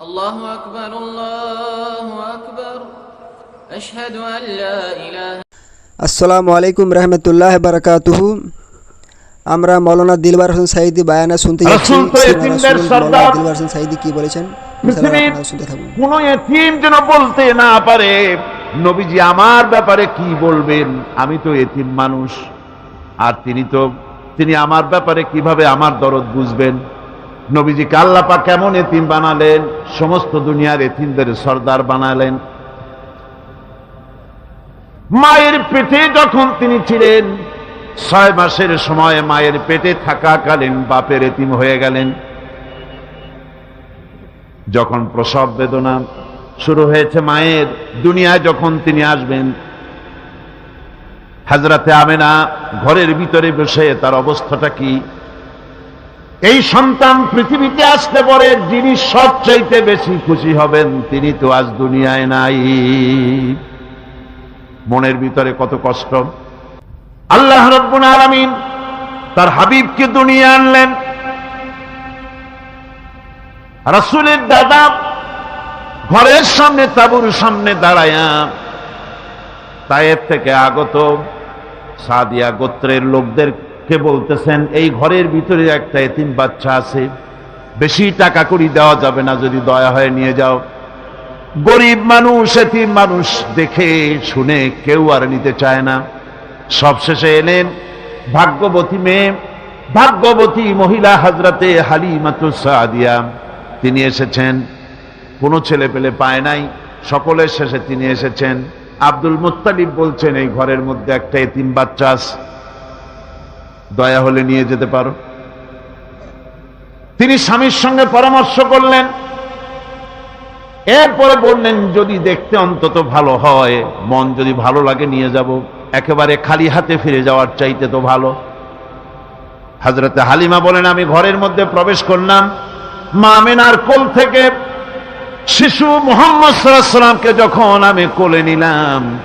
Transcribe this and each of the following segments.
الله أكبر الله أكبر أشهد أن لا إله আসসালামু আলাইকুম রহমতুল্লাহ বারাকাতুহু আমরা মৌলানা দিলবার হোসেন সাইদি বায়ানা শুনতে যাচ্ছি রাসূল তো সিনা এতিমদের রাসূল সর্দার। মৌলানা দিলবার হোসেন সাইদি কি বলেছেন ইনশাআল্লাহ পৃথিবীর আপনারা শুনতে থাকুন কোন এতিম যেন বলতে না পারে নবীজি আমার ব্যাপারে কি বলবেন আমি তো এতিম মানুষ আর তিনি তো তিনি আমার ব্যাপারে কিভাবে আমার দরদ বুঝবেন নবীজিকে আল্লাপা কেমন এতিম বানালেন, সমস্ত দুনিয়ার এতিমদের সর্দার বানালেন। মায়ের পেটে যখন তিনি ছিলেন, ছয় মাসের সময় মায়ের পেটে থাকাকালীন বাপের এতিম হয়ে গেলেন। যখন প্রসব বেদনা শুরু হয়েছে মায়ের, দুনিয়ায় যখন তিনি আসবেন, হাজরাতে আমেনা ঘরের ভিতরে বসে তার অবস্থাটা কি? এই সন্তান পৃথিবীতে আসতে পরে, যিনি সবচাইতে বেশি খুশি হবেন, তিনি তো আজ দুনিয়ায় নাই। মনের ভিতরে কত কষ্ট। আল্লাহ রব্বুল আলামিন তার হাবিবকে দুনিয়া আনলেন। রাসূলের দাদা ঘরের সামনে, তাবুর সামনে দাঁড়ায়া তায়েব থেকে আগত সাদিয়া গোত্রের লোকদেরকে বলতেছেন, এই ঘরের ভিতরে একটা এতিম বাচ্চা আছে, বেশি টাকা করি দেওয়া যাবে না, যদি দয়া হয়ে নিয়ে যাও। গরিব মানুষ, এতিম মানুষ দেখে, শুনে কেউ আর নিতে চায় না। সবশেষে এলেন ভাগ্যবতী মেয়ে, ভাগ্যবতী মহিলা হাজরাতে হালিমাতু সাদিয়া। তিনি এসেছেন, কোনো ছেলে পেলে পায় নাই, সকলের শেষে তিনি এসেছেন। আব্দুল মুত্তালিব বলছেন, এই ঘরের মধ্যে একটা এতিম বাচ্চা আছে। দয়া হলে নিয়ে যেতে পারো। তিনি স্বামীর সঙ্গে পরামর্শ করলেন। এরপরে বললেন, যদি দেখতে অন্তত ভালো হয়, মন যদি ভালো লাগে নিয়ে যাব। একেবারে খালি হাতে ফিরে যাওয়ার চাইতে তো ভালো। হাজরতে হালিমা বলেন, আমি ঘরের মধ্যে প্রবেশ করলাম। মা আমেনার কোল থেকে শিশু মোহাম্মদ সাল্লামকে যখন আমি কোলে নিলাম,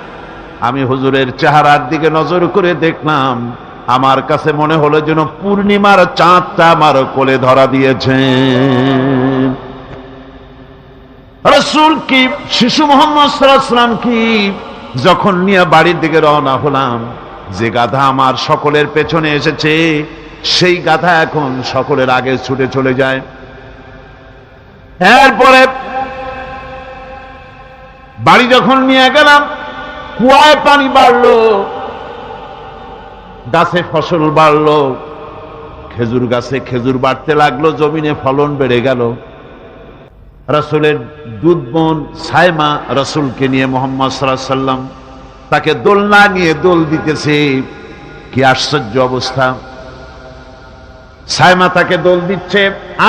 আমি হুজুরের চেহারার দিকে নজর করে দেখলাম আমার কাছে মনে হলো যেন পূর্ণিমার চাঁদটা আমার কোলে ধরা দিয়েছে। রসুল কি, শিশু মোহাম্মদ সাল্লাম কি, যখন নিয়ে বাড়ির দিকে রওনা হলাম, যে গাধা আমার সকলের পেছনে এসেছে, সেই গাধা এখন সকলের আগে ছুটে চলে যায়। এরপরে বাড়ি যখন নিয়ে গেলাম, কুয়ায় পানি বাড়লো গাছে ফসল বাড়লো, খেজুর গাছে খেজুর বাড়তে লাগল, জমিনে ফলন বেড়ে গেল। রসুলের দুধ বোন সাইমা রসুলকে নিয়ে মোহাম্মদ সাল্লাম তাকে দোলনা নিয়ে দোল দিতেছে। কি আশ্চর্য অবস্থা। সাইমা তাকে দোল দিচ্ছে,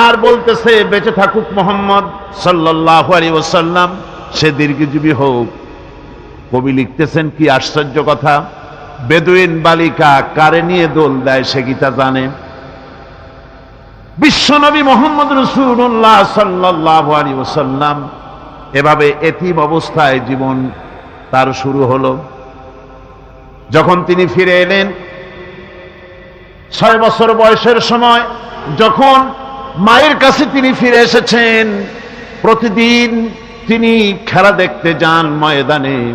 আর বলতেছে, বেঁচে থাকুক মোহাম্মদ সাল্লাহ ওসাল্লাম সে দীর্ঘজীবী হোক। কবি লিখতেছেন, কি আশ্চর্য কথা। বেদুইন বালিকা কারে নিয়ে দোল দেয় সে গীতা জানে? বিশ্বনবী মোহাম্মদ রসুল্লাহ সাল্লাহ আলী ওসাল্লাম এভাবে এতিম অবস্থায় জীবন তার শুরু হলো। যখন তিনি ফিরে এলেন, ছয় বছর বয়সের সময় যখন মায়ের কাছে তিনি ফিরে এসেছেন, প্রতিদিন তিনি খেলা দেখতে যান ময়দানে।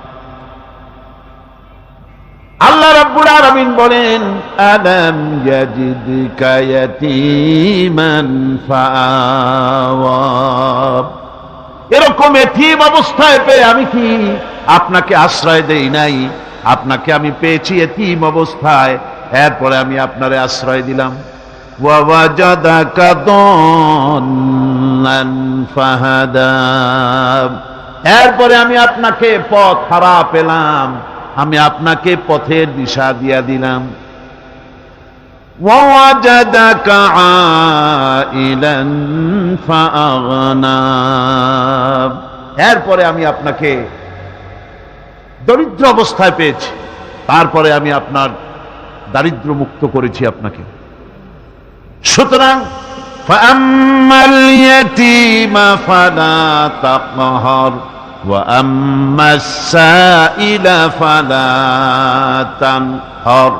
আল্লাহ রাব্বুল আলামিন বলেন, আলাম ইয়াজিদকা ইয়াতীমান ফাআওয়া এরকম এতিম অবস্থায় পেয়ে আমি কি আপনাকে আশ্রয় দেই নাই? আপনাকে আমি পেয়েছি এতিম অবস্থায়, এরপরে আমি আপনারে আশ্রয় দিলাম। ওয়াওয়াজাদাকা দল্লান ফাহাদা। এরপরে আমি আপনাকে পথ হারা পেলাম। আমি আপনাকে পথের দিশা দিয়া দিলাম ووجدك عائلا فأغنى এরপরে আমি আপনাকে দরিদ্র অবস্থায় পেয়েছি তারপরে আমি আপনার দারিদ্র মুক্ত করেছি আপনাকে সুতরাং فأما اليتيم فلا تقهر وأما السائل فلا تنهر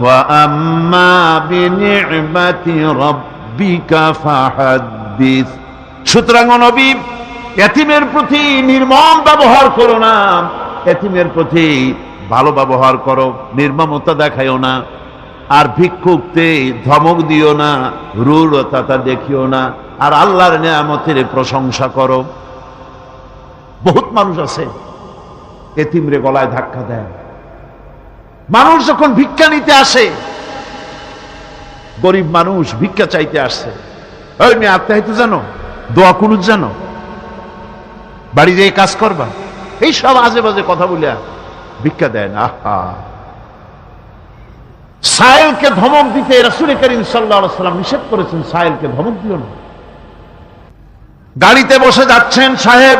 وأما بنعمة ربك فحدث সুতরাং ও নবী এতিমের প্রতি নির্মম ব্যবহার করো না এতিমের প্রতি ভালো ব্যবহার করো নির্মমতা দেখাইও না আর ভিক্ষুকতে ধমক দিও না রূঢ়তা দেখিও না আর আল্লাহর নিয়ামতের প্রশংসা করো বহুত মানুষ আছে। এতিমরে গলায় ধাক্কা দেয়। মানুষ যখন ভিক্ষা নিতে আসে, গরিব মানুষ ভিক্ষা চাইতে আসছে আত্মাহিত জানো? দোয়া কুনুত জানো? বাড়ি যেয়ে কাজ করবা? এই সব আজে বাজে কথা বলিয়া ভিক্ষা দেয় না। আহা! সাহেলকে ধমক দিতে রসুল করিম সাল্লাহ সাল্লাম নিষেধ করেছেন। সাহেলকে ধমক দিও না। গাড়িতে বসে যাচ্ছেন সাহেব।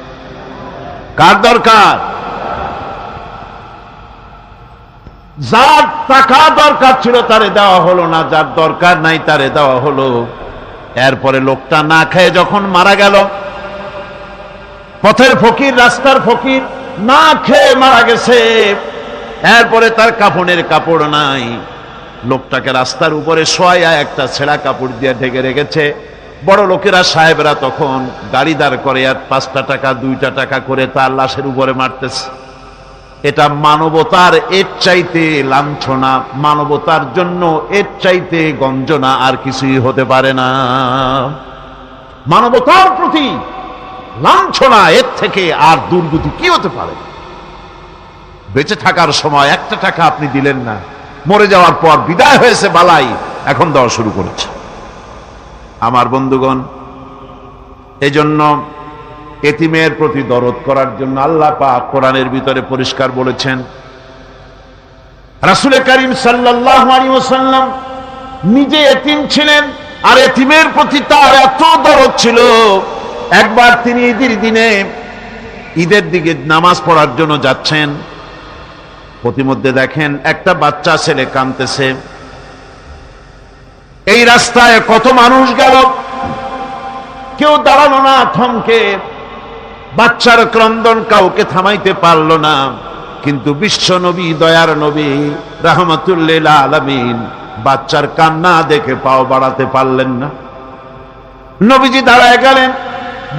কার দরকার? যার টাকা দরকার ছিল তারে দেওয়া হলো না, যার দরকার নাই তারে দেওয়া হলো। এরপরে লোকটা না খেয়ে যখন মারা গেল, পথের ফকির, রাস্তার ফকির, না খেয়ে মারা গেছে। এরপরে তার কাপড়ের কাপড় নাই। লোকটাকে রাস্তার উপরে শোয়া একটা ছেঁড়া কাপড় দিয়ে ঢেকে রেখেছে। বড় লোকেরা, সাহেবরা তখন গাড়ি দাঁড় করে আর পাঁচটা টাকা, দুইটা টাকা করে তার লাশের উপরে মারতেছে। এটা মানবতার এর চাইতে লাঞ্ছনা, মানবতার জন্য এর চাইতে গঞ্জনা আর কিছুই হতে পারে না। মানবতার প্রতি লাঞ্ছনা এর থেকে আর দুর্গতি কি হতে পারে? বেঁচে থাকার সময় একটা টাকা আপনি দিলেন না, মরে যাওয়ার পর বিদায় হয়েছে বালাই, এখন দেওয়া শুরু করেছে। আমার বন্ধুগণ, এজন্য এতিমের প্রতি দরদ করার জন্য আল্লাহ পাক কোরআনের ভিতরে পরিষ্কার বলেছেন, রাসুল করিম ওসাল্লাম নিজে এতিম ছিলেন আর এতিমের প্রতি তার এত দরদ ছিল। একবার তিনি ঈদের দিনে ঈদের দিকে নামাজ পড়ার জন্য যাচ্ছেন। প্রতিমধ্যে দেখেন একটা বাচ্চা ছেলে কানতেছে এই রাস্তায় কত মানুষ গেল। কেউ দাঁড়াল না থমকে। বাচ্চার ক্রন্দন কাউকে থামাইতে পারল না। কিন্তু বিশ্ব নবী, দয়ার নবী, রাহমাতুল্লিল আলমিন বাচ্চার কান্না দেখে পাও বাড়াতে পারলেন না। নবীজি দাঁড়ায় গেলেন,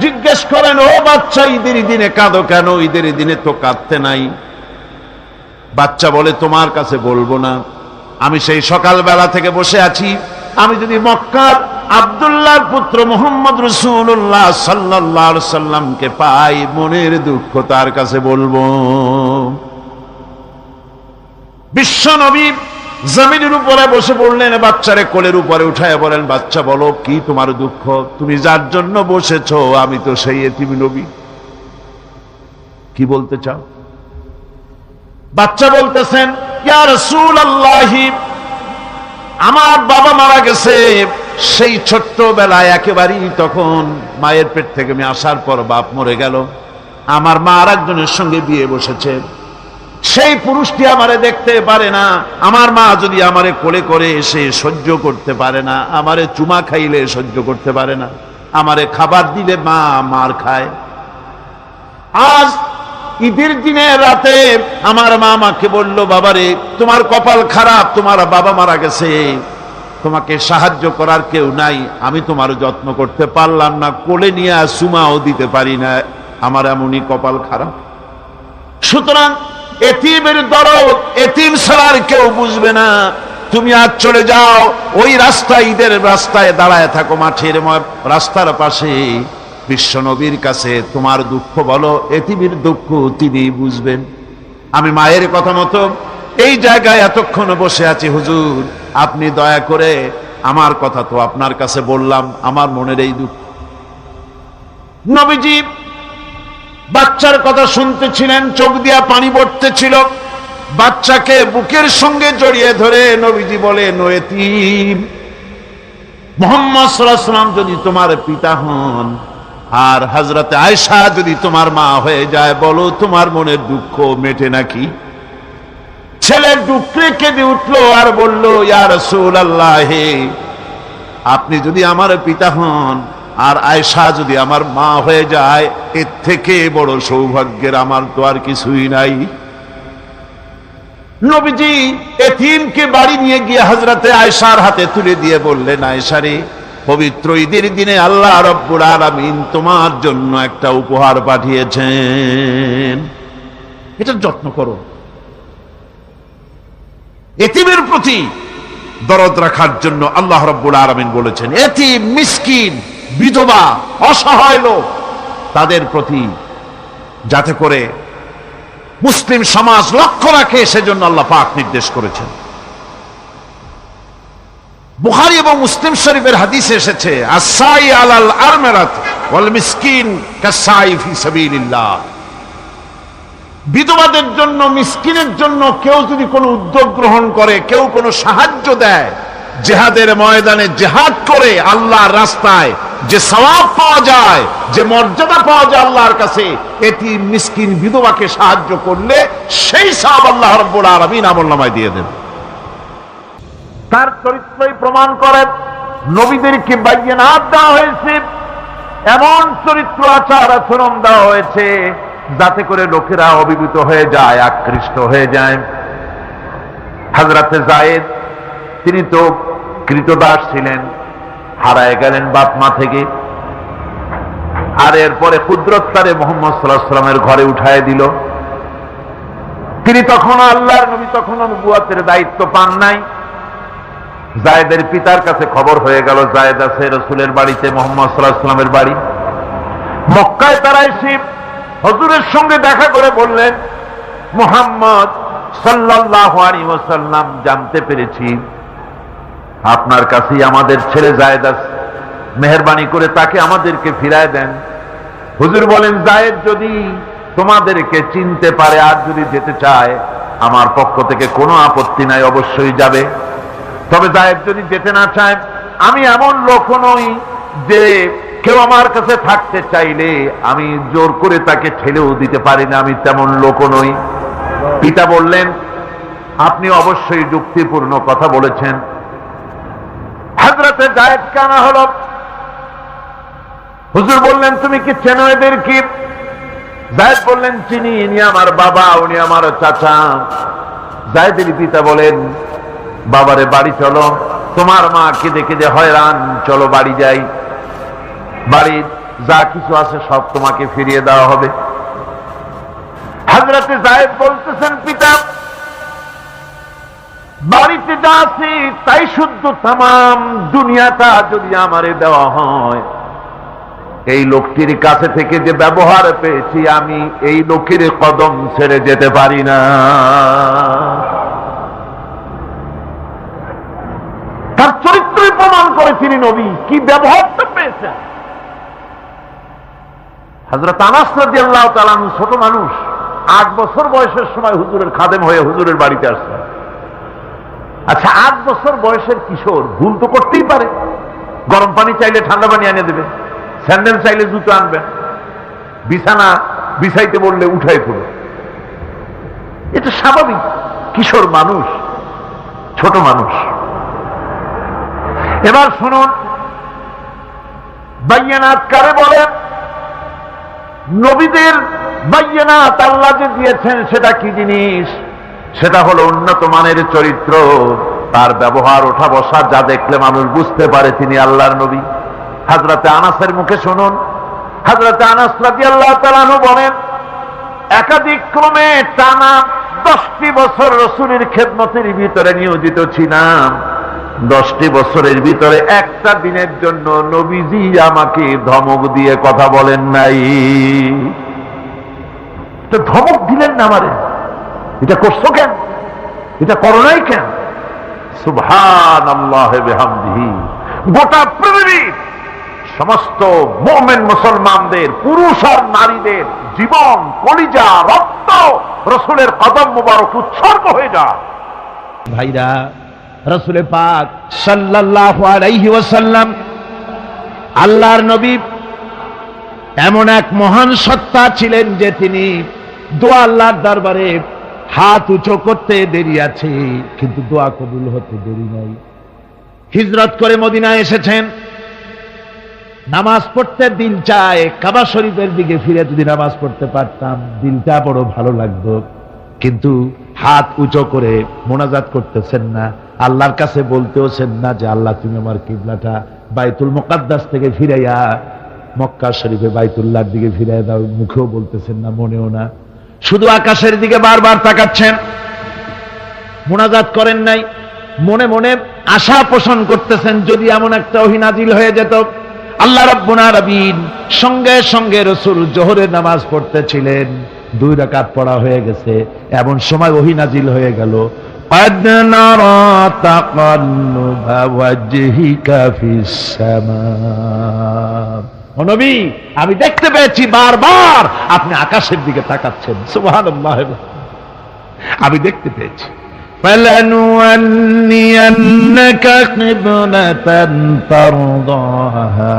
জিজ্ঞেস করেন, ও বাচ্চা, ঈদের দিনে কাঁদো কেন? ঈদের দিনে তো কাঁদতে নাই। বাচ্চা বলে, তোমার কাছে বলব না। আমি সেই সকালবেলা থেকে বসে আছি। আমি যদি মক্কার আবদুল্লাহর পুত্র মোহাম্মদ রসুল্লাহ সাল্লাহ সাল্লামকে পাই, মনের দুঃখ তার কাছে বলব। বিশ্ব নবী জমিনের উপরে বসে পড়লেন, বাচ্চারে কোলের উপরে উঠায় বলেন, বাচ্চা, বলো, কি তোমার দুঃখ? তুমি যার জন্য বসেছ, আমি তো সেই এতিম নবী। কি বলতে চাও? বাচ্চা বলতেছেন, ইয়া রাসূল আল্লাহি আমার বাবা মারা গেছে, সেই ছোট্টবেলায় একেবারেই তখন মায়ের পেট থেকে আমি আসার পর বাপ মরে গেল। আমার মা আর একজনের সঙ্গে বিয়ে বসেছে। সেই পুরুষটি আমারে দেখতে পারে না। আমার মা যদি আমারে কোলে করে এসে সহ্য করতে পারে না, আমারে চুমা খাইলে সহ্য করতে পারে না, আমারে খাবার দিলে মা মার খায়। আজ ঈদের দিনে রাতে আমার মা আমাকে বলল, বাবারে, তোমার কপাল খারাপ, তোমার বাবা মারা গেছে। তোমাকে সাহায্য করার কেউ নাই, আমি তোমার যত্ন করতে পারলাম না, কোলে নিয়ে সুমাও দিতে পারি না, আমার এমনই কপাল খারাপ। সুতরাং এতিমের দরদ, এতিম ছাড়ার কেউ বুঝবে না। তুমি আজ চলে যাও, ওই রাস্তায়, ঈদের রাস্তায় দাঁড়ায় থাকো মাঠের রাস্তার পাশে। বিশ্ব নবীর কাছে তোমার দুঃখ বলো এতিমের দুঃখ তিনি বুঝবেন। আমি মায়ের কথা মতো এই জায়গায় এতক্ষণ বসে আছি, হুজুর, আপনি দয়া করে আমার কথা তো আপনার কাছে বললাম, আমার মনের এই দুঃখ। নবীজি বাচ্চার কথা শুনতেছিলেন, চোখ দিয়া পানি পড়তেছিল। বাচ্চাকে বুকের সঙ্গে জড়িয়ে ধরে নবীজি বলে নয়েতিম মোহাম্মদ সাল্লাম যদি তোমার পিতা হন আর হাজরতে আয়সা যদি তোমার মা হয়ে যায়, বলো তোমার মনের দুঃখ মেটে নাকি? ছেলে ডুকরে কেঁদে উঠল আর বলল, ইয়া রসুল আল্লাহ আপনি যদি আমার পিতা হন আর আয়সা যদি আমার মা হয়ে যায়, এর থেকে বড় সৌভাগ্যের আমার তো আর কিছুই নাই। নবীজি এতিমকে বাড়ি নিয়ে গিয়ে হজরতে আয়সার হাতে তুলে দিয়ে বললেন আয়সারে পবিত্র ঈদের দিনে আল্লাহ রব্বুল আলামিন তোমার জন্য একটা উপহার পাঠিয়েছেন। এটা যত্ন করো। এতিমের প্রতি দরদ রাখার জন্য আল্লাহ রব্বুল আলমিন বলেছেন, এতিম, মিসকিন, বিধবা, অসহায় লোক, তাদের প্রতি যাতে করে মুসলিম সমাজ লক্ষ্য রাখে, সেজন্য আল্লাহ পাক নির্দেশ করেছেন। বুখারি এবং মুসলিম শরীফের হাদিসে এসেছে আসাই আলাল আরমেরাত ওয়াল মিসকিন কাসাই ফি সাবিলিল্লাহ। বিধবাদের জন্য, মিসকিনের জন্য কেউ যদি কোনো উদ্যোগ গ্রহণ করে, কেউ কোনো সাহায্য দেয়, জেহাদের ময়দানে জেহাদ করে আল্লাহর রাস্তায় যে সওয়াব পাওয়া যায়, যে মর্যাদা পাওয়া যায় আল্লাহর কাছে, এটি মিসকিন বিধবাকে সাহায্য করলে সেই সওয়াব আল্লাহ রব্বুল আলামিন আমলনামায় দিয়ে দেন তার চরিত্রই প্রমাণ করে নবীদেরকে বাইয়ানাত দেওয়া হয়েছে? এমন চরিত্র আচার আচরণ দেওয়া হয়েছে, যাতে করে লোকেরা অভিভূত হয়ে যায়, আকৃষ্ট হয়ে যায়। হাজরাতে জায়েদ তিনি তো কৃতদাস ছিলেন, হারায় গেলেন বাপ মা থেকে। আর এরপরে কুদরত্তারে মোহাম্মদ সাল্লাহ সাল্লামের ঘরে উঠায় দিল। তিনি তখন আল্লাহর নবী তখন নবুয়াতের দায়িত্ব পান নাই। জায়েদের পিতার কাছে খবর হয়ে গেল, জায়েদ আছে রসুলের বাড়িতে, মোহাম্মদ সাল্লাহ সাল্লামের বাড়ি। মক্কায় তারা এসে হজুরের সঙ্গে দেখা করে বললেন, মোহাম্মদ সাল্লাল্লাহু আলাইহি জানতে পেরেছি, আপনার কাছেই আমাদের ছেলে জায়েদ আছে। মেহরবানি করে তাকে আমাদেরকে ফিরায় দেন। হুজুর বলেন, জায়েদ যদি তোমাদেরকে চিনতে পারে আর যদি যেতে চায়, আমার পক্ষ থেকে কোনো আপত্তি নাই, অবশ্যই যাবে। তবে জায়েদ যদি যেতে না চায়, আমি এমন লোক নই যে কেউ আমার কাছে থাকতে চাইলে আমি জোর করে তাকে ঠেলেও দিতে পারি না, আমি তেমন লোক নই। পিতা বললেন, আপনি অবশ্যই যুক্তিপূর্ণ কথা বলেছেন। হাজরাতে জায়েদ কানা হল। হুজুর বললেন, তুমি কি চেনো এদের কি? জায়েদ বললেন, চিনি, ইনি আমার বাবা, উনি আমার চাচা। জায়েদের পিতা বলেন বাবারে বাড়ি চলো। তোমার মা কেঁদে কেঁদে হয়রান, চলো বাড়ি যাই। বাড়ির যা কিছু আছে সব তোমাকে ফিরিয়ে দেওয়া হবে। হাজরাতে জায়েদ বলতেছেন, পিতা, বাড়িতে যা আছে তাই শুদ্ধ তাম দুনিয়াটা যদি আমারে দেওয়া হয়। এই লোকটির কাছে থেকে যে ব্যবহার পেয়েছি আমি, এই লোকের কদম ছেড়ে যেতে পারি না তার চরিত্রই তিনি নবী? কি ব্যবহারটা পেয়েছেন? হাজরত আনাস ছোট মানুষ, আট বছর বয়সের সময় হুজুরের খাদেম হয়ে হুজুরের বাড়িতে আসছে আচ্ছা আট বছর বয়সের কিশোর, ভুল তো করতেই পারে। গরম পানি চাইলে ঠান্ডা পানি এনে দেবে, স্যান্ডেল চাইলে জুতো আনবেন, বিছানা বিছাইতে বললে উঠাই পড়ে এটা স্বাভাবিক, কিশোর মানুষ, ছোট মানুষ। এবার শুনুন। বাইয়ানাত কারে বলেন? নবীদের বাইয়ানাত আল্লাহ যে দিয়েছেন, সেটা কি জিনিস? সেটা হলো উন্নত মানের চরিত্র। তার ব্যবহার, ওঠা বসা যা দেখলে মানুষ বুঝতে পারে তিনি আল্লাহর নবী। হাজরাতে আনাসের মুখে শুনুন। হাজরাতে আনাস রাজি আল্লাহ তালানু বলেন, একাধিক ক্রমে টানা দশটি বছর রসুলের খেদমতের ভিতরে নিয়োজিত ছিলাম। দশটি বছরের ভিতরে একটা দিনের জন্য নবীজি আমাকে ধমক দিয়ে কথা বলেন নাই। ধমক দিলেন না আমারে। এটা করছ কেন? এটা করো নাই কেন? সুভান গোটা পৃথিবীর সমস্ত মোমেন মুসলমানদের, পুরুষ আর নারীদের জীবন, কলিজা, রক্ত, রসুলের কদম মুবারক উৎসর্গ হয়ে যায়। ভাইরা রসুলে পাক সাল্লাল্লাহু আলাইহি ওয়াসাল্লাম আল্লাহর নবী এমন এক মহান সত্তা ছিলেন যে তিনি দোয়া আল্লাহর দরবারে হাত উঁচু করতে দেরি আছে, কিন্তু দোয়া কবুল হতে দেরি নাই। হিজরত করে মদিনায় এসেছেন। নামাজ পড়তে দিল চায়, কাবা শরীফের দিকে ফিরে যদি নামাজ পড়তে পারতাম, দিলটা বড় ভালো লাগতো। কিন্তু হাত উঁচু করে মোনাজাত করতেছেন না। আল্লাহর কাছে বলতেওছেন না যে, আল্লাহ, তুমি আমার কিবলাটা বাইতুল মোকাদ্দাস থেকে ফিরাইয়া মক্কা শরীফে বাইতুল্লাহর দিকে ফিরাই দাও। মুখেও বলতেছেন না, মনেও না। শুধু আকাশের দিকে বারবার তাকাচ্ছেন। মোনাজাত করেন নাই। মনে মনে আশা পোষণ করতেছেন, যদি এমন একটা অহিনাজিল হয়ে যেত। আল্লাহ রব্বুনা রবিন সঙ্গে সঙ্গে রসুল জোহরের নামাজ পড়তেছিলেন। দুই রাকাত পড়া হয়ে গেছে। এমন সময় অহিনাজিল হয়ে গেল। قد نرى تقلب وجهك في السماء ও নবী আমি দেখতে পেয়েছি বারবার আপনি আকাশের দিকে তাকাচ্ছেন সুবহানাল্লাহ আমি দেখতে পেয়েছি فلنولينك قبلة ترضاها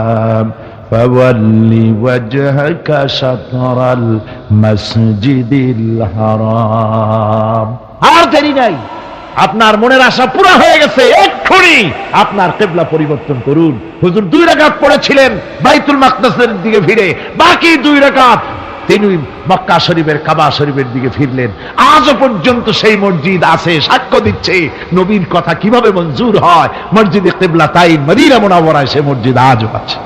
فول وجهك شطر المسجد الحرام আর দেরি নাই আপনার মনের আশা পুরো হয়ে গেছে, এক্ষুনি আপনার কেবলা পরিবর্তন করুন। হুজুর দুই রাকাত পড়েছিলেন, বাইতুল মাকদাসের দিকে ফিরে। বাকি দুই রাকাত তিনি মক্কা শরীফের কাবা শরীফের দিকে ফিরলেন। আজও পর্যন্ত সেই মসজিদ আছে, সাক্ষ্য দিচ্ছে। নবীর কথা কীভাবে মঞ্জুর হয়? মসজিদে কেবলা তাই, মদিনা মোনাবরায় সে মসজিদ আজও আছে।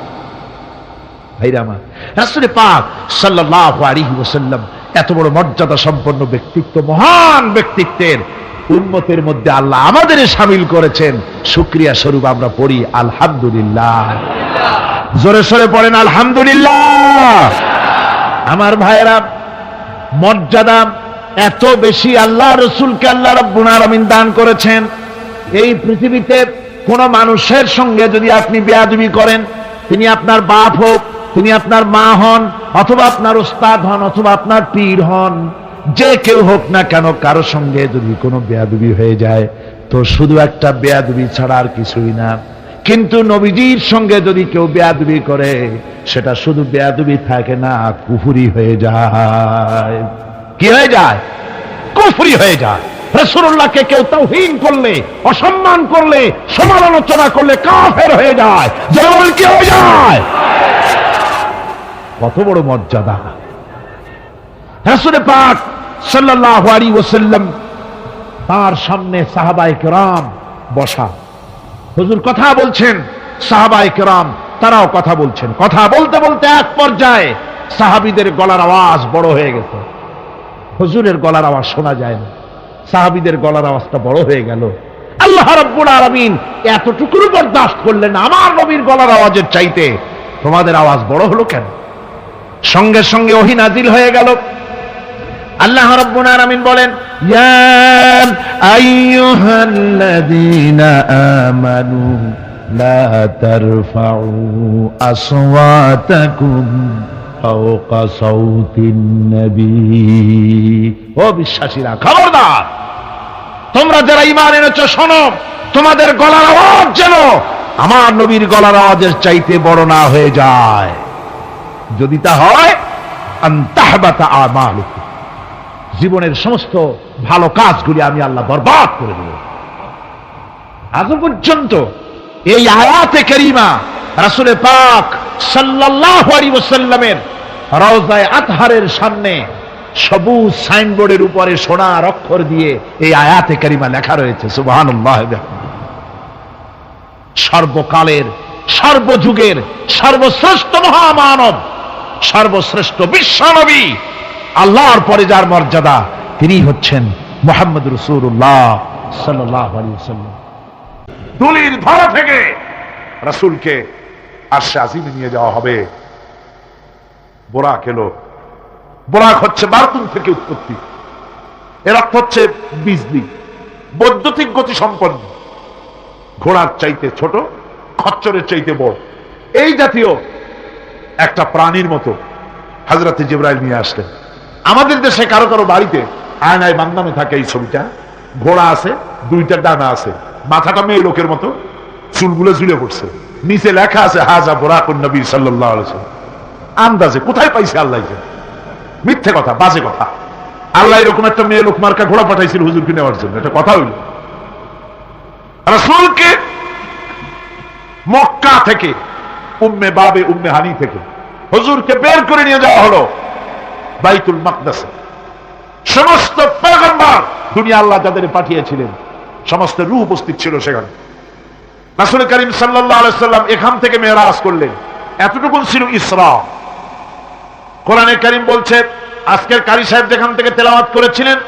এত বড় মর্যাদা সম্পন্ন ব্যক্তিত্ব, মহান ব্যক্তিত্বের উন্মতের মধ্যে আল্লাহ আমাদের সামিল করেছেন। শুক্রিয়া স্বরূপ আমরা পড়ি, আলহামদুলিল্লাহ। জোরে সরে পড়েন, আলহামদুলিল্লাহ। আমার ভাইয়েরা, মর্যাদা এত বেশি আল্লাহ রসুলকে আল্লাহ রব্বুল আলামিন দান করেছেন। এই পৃথিবীতে কোন মানুষের সঙ্গে যদি আপনি বেয়াদবি করেন, তিনি আপনার বাপ হোক, তিনি আপনার মা হন, অথবা আপনার ওস্তাদ হন, অথবা আপনার পীর হন যে কেউ হোক না কেন কারও সঙ্গে যদি কোনো বেয়াদবি হয়ে যায়, তো শুধু একটা বেয়াদবি ছাড়া আর কিছুই না। কিন্তু নবীজির সঙ্গে যদি কেউ বেয়াদবি করে, সেটা শুধু বেয়াদবি থাকে না, কুফুরি হয়ে যায়। কি হয়ে যায়? কুফুরি হয়ে যায়। রসুল্লাহকে কেউ তৌহিন করলে, অসম্মান করলে, সমালোচনা করলে কাফের হয়ে যায়। যেমন কি হয়ে যায়? কত বড় মর্যাদা। রসুল পাক সাল্লাল্লাহু আলাইহি ওয়াসাল্লাম তার সামনে সাহাবায়ে কেরাম বসা। হুজুর কথা বলছেন, সাহাবায়ে কেরাম তারাও কথা বলছেন। কথা বলতে বলতে এক পর্যায়ে সাহাবিদের গলার আওয়াজ বড় হয়ে গেছে হুজুরের গলার আওয়াজ শোনা যায় না। সাহাবীদের গলার আওয়াজটা বড় হয়ে গেল। আল্লাহ রাব্বুল আলামিন এতটুকুর বরদাস্ত করলেন আমার নবীর গলার আওয়াজের চাইতে। তোমাদের আওয়াজ বড় হলো কেন? সঙ্গে সঙ্গে ওহি নাজিল হয়ে গেল। আল্লাহ রব্বুল আলামিন বলেন, ইয়া আইয়ুহাল্লাযীনা আমানু লা তারফাউ আসওয়াতাকুম ফাওকা সাউতিন নবী। ও বিশ্বাসীরা, খবরদার, তোমরা যারা ঈমান এনেছো, শোনো, তোমাদের গলার আওয়াজ যেন আমার নবীর গলার আওয়াজের চাইতে বড় না হয়ে যায়। যদি তা হয় আন্তাহবাতা আমালুকুম। জীবনের সমস্ত ভালো কাজগুলি আমি আল্লাহ বরবাদ করে দেব। আজ পর্যন্ত এই আয়াতে করিমা রাসুলে পাক আলাইহি ওয়াসাল্লামের রওজায়ে আতহারের সামনে সবুজ সাইনবোর্ডের উপরে সোনার অক্ষর দিয়ে এই আয়াতে করিমা লেখা রয়েছে, সুবহানাল্লাহ সর্বকালের, সর্বযুগের, সর্বশ্রেষ্ঠ মহামানব, সর্বশ্রেষ্ঠ বিশ্বনবী আল্লাহর পরে যার মর্যাদা তিনি হচ্ছেন মোহাম্মদ রসুল্লাহ সাল্লাহ আলী সাল্লাম তুলির ধরা থেকে রাসূলকে আশে আজিমে নিয়ে যাওয়া হবে। বোরাক এলো। বোরাক হচ্ছে বারতুন থেকে উৎপত্তি। এর অর্থ হচ্ছে বিজলি, বৈদ্যুতিক গতি সম্পন্ন। ঘোড়ার চাইতে ছোট, খচ্চরের চাইতে বড়। এই জাতীয় একটা প্রাণীর মতো হাজরাতে জিব্রাইল নিয়ে আসলেন। আমাদের দেশে কারও কারও বাড়িতে আয়নায় বান্দামে থাকে এই ছবিটা। ঘোড়া আছে, দুইটা ডানা আছে। মাথাটা মেয়ে লোকের মতো, চুলগুলো ঝুলে পড়ছে। নিচে লেখা আছে, হাজা বোরাকুন নবী সাল্লাহ আন্দাজে কোথায় পাইছে আল্লাহ মিথ্যে কথা, বাজে কথা। আল্লাহ এরকম একটা মেয়ে লোক মার্কা ঘোড়া পাঠাইছিল হুজুরকে নেওয়ার জন্য। এটা কথা হইল। রসুলকে মক্কা থেকে, উম্মে বাবে, উম্মে হানি থেকে হুজুরকে বের করে নিয়ে যাওয়া হলো। বাইতুল মাকদাসে। সমস্ত পেগম্বর দুনিয়া আল্লাহ যাদের পাঠিয়েছিলেন, সমস্ত রূহ উপস্থিত ছিল সেখানে। রাসুল করিম সাল্লাম এখান থেকে মেয়েরাজ করলেন। এতটুকুন ছিল ইসরা। কোরআনে করিম বলছে, আজকের কারি সাহেব যেখান থেকে তেলাওয়াত করেছিলেন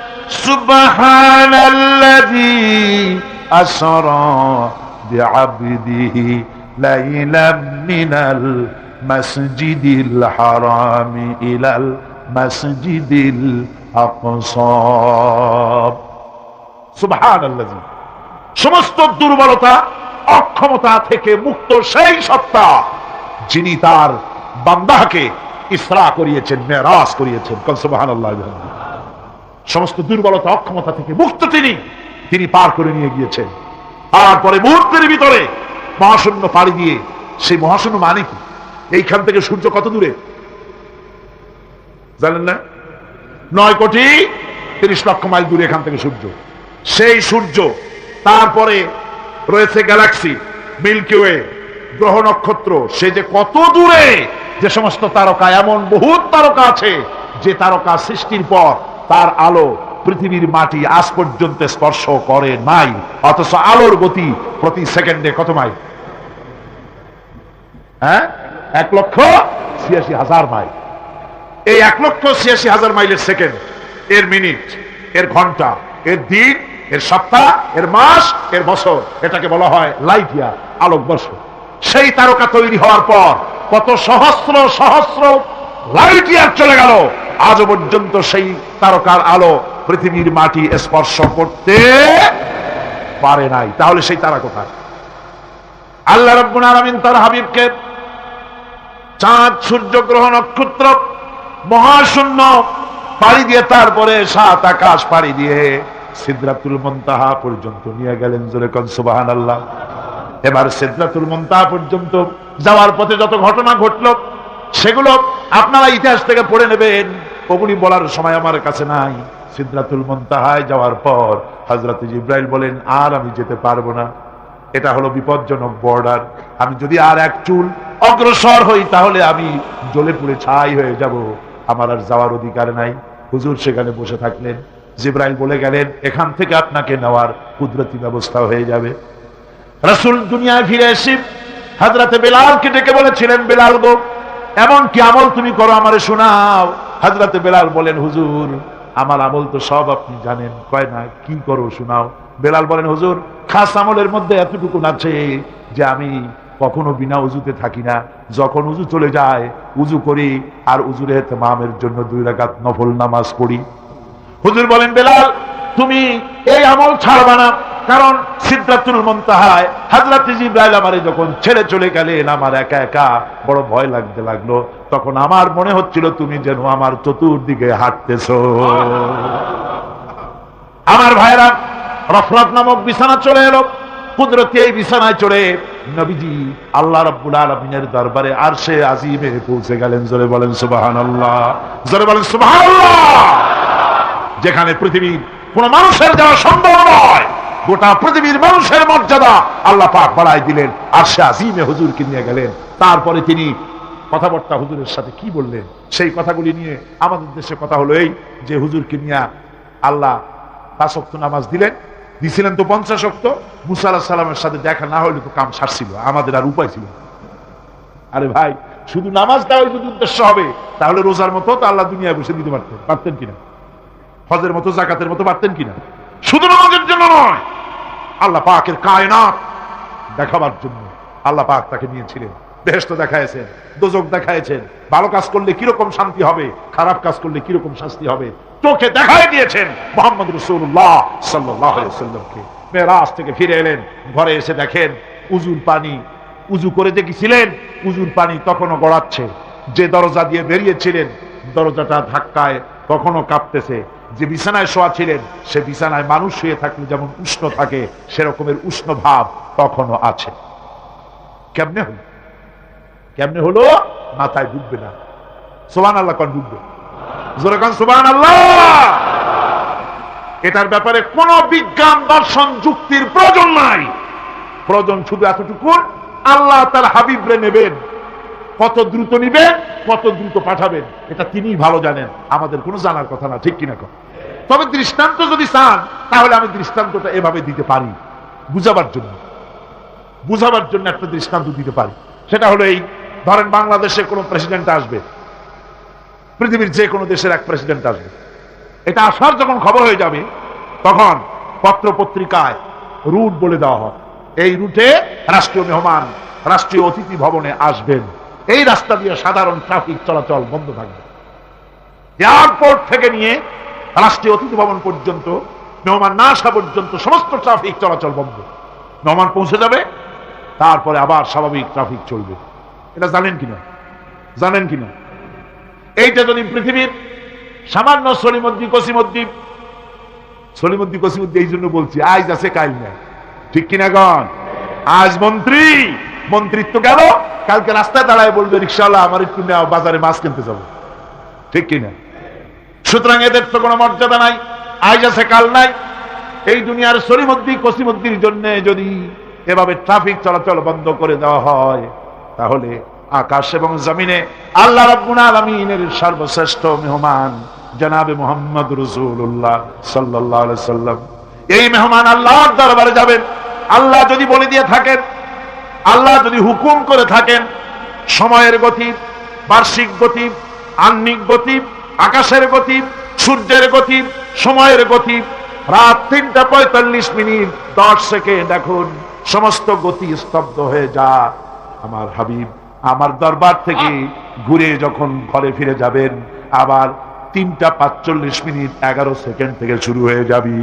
ইলাল মাসজিদিল সমস্ত দুর্বলতা, অক্ষমতা থেকে মুক্ত সেই সত্তা যিনি তার বান্দাকে ইসরা করিয়েছেন, মেরাজ করিয়েছেন। কনসবাহান সমস্ত দুর্বলতা, অক্ষমতা থেকে মুক্ত তিনি তিনি পার করে নিয়ে গিয়েছেন। তারপরে মুহূর্তের ভিতরে মহাশূন্য পাড়ি দিয়ে সেই মহাশূন্য মানে কি? এইখান থেকে সূর্য কত দূরে? জানেন না? নয় কোটি তিরিশ লক্ষ মাইল দূরে এখান থেকে সূর্য। সেই সূর্য, তারপরে রয়েছে গ্যালাক্সি, মিল্কি ওয়ে, গ্রহ নক্ষত্র। সে যে কত দূরে, যে সমস্ত তারকা, এমন বহুত তারকা আছে যে তারকা সৃষ্টির পর তার আলো পৃথিবীর মাটি আজ পর্যন্ত স্পর্শ করে নাই। অথচ আলোর গতি প্রতি সেকেন্ডে কত মাইল? হ্যাঁ? এক লক্ষ ছিয়াশি হাজার মাইল। এই এক লক্ষ ছিয়াশি হাজার মাইলের সেকেন্ড, এর মিনিট, এর ঘণ্টা, এর দিন, এর সপ্তাহ, এর মাস, এর বছর, এটাকে বলা হয় লাইট ইয়ার আলোকবর্ষ সেই তারকা তৈরি হওয়ার পর কত সহস্র সহস্র লাইট ইয়ার চলে গেল। আজও পর্যন্ত সেই তারকার আলো পৃথিবীর মাটি স্পর্শ করতে পারে নাই। তাহলে সেই তারা কোথায়? আল্লাহ রব্বুল আলামিন তার হাবিবকে চাঁদ, সূর্য, গ্রহ, নক্ষত্র মহাশূন্য, পাড়ি দিয়ে তারপরে সাত আকাশ পাড়ি দিয়ে সিদ্ধাতুল মন্তাহা পর্যন্ত নিয়ে গেলেন জোরে কনসুবাহান আল্লাহ এবার সিদ্ধাতুল মন্তাহা পর্যন্ত যাওয়ার পথে যত ঘটনা ঘটলো, সেগুলো আপনারা ইতিহাস থেকে পড়ে নেবেন। ওগুলি বলার সময় আমার কাছে নাই। সিদ্ধাতুল মন্তাহায় যাওয়ার পর হজরত ইব্রাহিম বলেন, আর আমি যেতে পারব না। এটা হলো বিপজ্জনক বর্ডার। আমি যদি আর এক চুল অগ্রসর হই, তাহলে আমি জ্বলে পুড়ে ছাই হয়ে যাব। আমার আর যাওয়ার অধিকার নাই। হুজুর সেখানে বসে থাকলেন। জিব্রাইল বলে গেলেন, এখান থেকে আপনাকে নেওয়ার কুদরতি ব্যবস্থা হয়ে যাবে। রসুল দুনিয়ায় ফিরে এসে হাজরাতে বেলালকে ডেকে বলেছিলেন, বেলাল গো, এমন কি আমল তুমি করো আমারে শোনাও? হাজরাতে বেলাল বলেন, হুজুর, আমার আমল তো সব আপনি জানেন। কয় না, কি করো শোনাও? বেলাল বলেন, হুজুর, খাস আমলের মধ্যে এতটুকু আছে যে আমি কখনো বিনা উজুতে থাকি না। যখন উজু চলে যায়, উজু করি আর উজুরে মামের জন্য দুই রাকাত নফল নামাজ পড়ি। হুজুর বলেন, বেলাল, তুমি এই আমল ছাড়বা না, কারণ সিদ্ধাতুল মন্তাহায় হাজরাত জিব্রাইল আমারে যখন ছেড়ে চলে গেলেন, আমার একা একা বড় ভয় লাগতে লাগল। তখন আমার মনে হচ্ছিল, তুমি যেন আমার চতুর্দিকে হাঁটতেছো। আমার ভাইরা, রফরত নামক বিছানা চলে এলো। কুদরতি এই বিছানায় চড়ে নবীজি আল্লাহ রব্বুল আলমিনের দরবারে আর সে আজিমে পৌঁছে গেলেন, জোরে বলেন সুবাহান আল্লাহ জোরে বলেন সুবাহান যেখানে পৃথিবীর কোন মানুষের যাওয়া সম্ভব নয়, গোটা পৃথিবীর মানুষের মর্যাদা আল্লাহ পাক বাড়াই দিলেন আর সে আজিমে হুজুরকে নিয়ে গেলেন। তারপরে তিনি কথাবার্তা হুজুরের সাথে কি বললেন? সেই কথাগুলি নিয়ে আমাদের দেশে কথা হলো এই যে হুজুরকে নিয়ে আল্লাহ পাঁচ নামাজ দিলেন দিছিলেন তো পঞ্চাশ অক্ত মুসা আল্লাহ সাল্লামের সাথে দেখা না হলে তো কাম সারছিল, আমাদের আর উপায় ছিল আরে ভাই, শুধু নামাজ দেওয়াই যদি উদ্দেশ্য হবে, তাহলে রোজার মতো তো আল্লাহ দুনিয়ায় বসে দিতে পারতেন। পারতেন কিনা? হজের মতো, জাকাতের মতো পারতেন কিনা? শুধু নামাজের জন্য নয়, আল্লাহ পাকের কায়নাত দেখাবার জন্য আল্লাহ পাক তাকে নিয়েছিলেন। বেহেস্ত দেখাইছেন দোজক দেখাইছেন ভালো কাজ করলে কীরকম শান্তি হবে, খারাপ কাজ করলে কীরকম শাস্তি হবে চোখে দেখাই দিয়েছেন মোহাম্মদ রসুল্লাহ সাল্লামকে মেয়েরাজ থেকে ফিরে এলেন, ঘরে এসে দেখেন উজুর পানি, উজু করে দেখেছিলেন, উজুর পানি তখনও গড়াচ্ছে। যে দরজা দিয়ে বেরিয়েছিলেন, দরজাটা ধাক্কায় তখনও কাঁপতেছে। যে বিছানায় শোয়া ছিলেন, সে বিছানায় মানুষ শুয়ে থাকলে যেমন উষ্ণ থাকে, সেরকমের উষ্ণ ভাব তখনও আছে। কেমনে হলো? কেমনে হলো? মাথায় ডুববে না। সোবান আল্লাহ কন, ডুববে। এটার ব্যাপারে কোন বিজ্ঞান, দর্শন, যুক্তির প্রয়োজন নাই। প্রয়োজন শুধু এতটুকু আল্লাহ তার হাবিবরে নেবেন। কত দ্রুত নিবেন, কত দ্রুত পাঠাবেন, এটা তিনিই ভালো জানেন। আমাদের কোনো জানার কথা না, ঠিক কিনা কন? তবে দৃষ্টান্ত যদি চান, তাহলে আমি দৃষ্টান্তটা এভাবে দিতে পারি, বুঝাবার জন্য। বুঝাবার জন্য একটা দৃষ্টান্ত দিতে পারি। সেটা হলো এই, ধরেন বাংলাদেশে কোনো প্রেসিডেন্ট আসবে। পৃথিবীর যে কোনো দেশের এক প্রেসিডেন্ট আসবে। এটা আসার যখন খবর হয়ে যাবে, তখন পত্র পত্রিকায় রুট বলে দেওয়া হয়। এই রুটে রাষ্ট্রীয় মেহমান, রাষ্ট্রীয় অতিথি ভবনে আসবেন। এই রাস্তা দিয়ে সাধারণ ট্রাফিক চলাচল বন্ধ থাকবে। এয়ারপোর্ট থেকে নিয়ে রাষ্ট্রীয় অতিথি ভবন পর্যন্ত, মেহমান না আসা পর্যন্ত সমস্ত ট্রাফিক চলাচল বন্ধ। মেহমান পৌঁছে যাবে, তারপরে আবার স্বাভাবিক ট্রাফিক চলবে। এটা জানেন কিনা? জানেন কিনা? এইটা যদি পৃথিবীর সামান্য সলিমদ্দি কসিমদ্দি সলিমদ্দি কসিমদ্দি এই জন্য বলছি, আজ আছে কাল নাই। ঠিক কিনা গন আজ মন্ত্রী, মন্ত্রিত্ব গেল, কালকে রাস্তায় দাঁড়ায় বলবে রিক্সাওয়ালা আমার একটু নেওয়া বাজারে মাছ কিনতে যাব। ঠিক কিনা? সুতরাং এদের তো কোনো মর্যাদা নাই, আজ আছে কাল নাই। এই দুনিয়ার সলিমদ্দি, কসিমদ্দির জন্য যদি এভাবে ট্রাফিক চলাচল বন্ধ করে দেওয়া হয়, তাহলে আকাশ এবং জমিনে আল্লাহ রাব্বুল আলামিনের সর্বশ্রেষ্ঠ মেহমান জনাবে মোহাম্মদ রসুল্লাহ আলাইহি সাল্লাম। এই মেহমান আল্লাহর দরবারে যাবেন। আল্লাহ যদি বলে দিয়ে থাকেন, আল্লাহ যদি হুকুম করে থাকেন, সময়ের গতি বার্ষিক গতি আহ্নিক গতি আকাশের গতি সূর্যের গতি সময়ের গতি রাত তিনটা পঁয়তাল্লিশ মিনিট দশ সেকেন্ড এখন সমস্ত গতি স্তব্ধ হয়ে যা আমার হাবিব আমার দরবার থেকে ঘুরে যখন ঘরে ফিরে যাবেন, আবার তিনটা পাঁচচল্লিশ মিনিট এগারো সেকেন্ড থেকে শুরু হয়ে যাবি।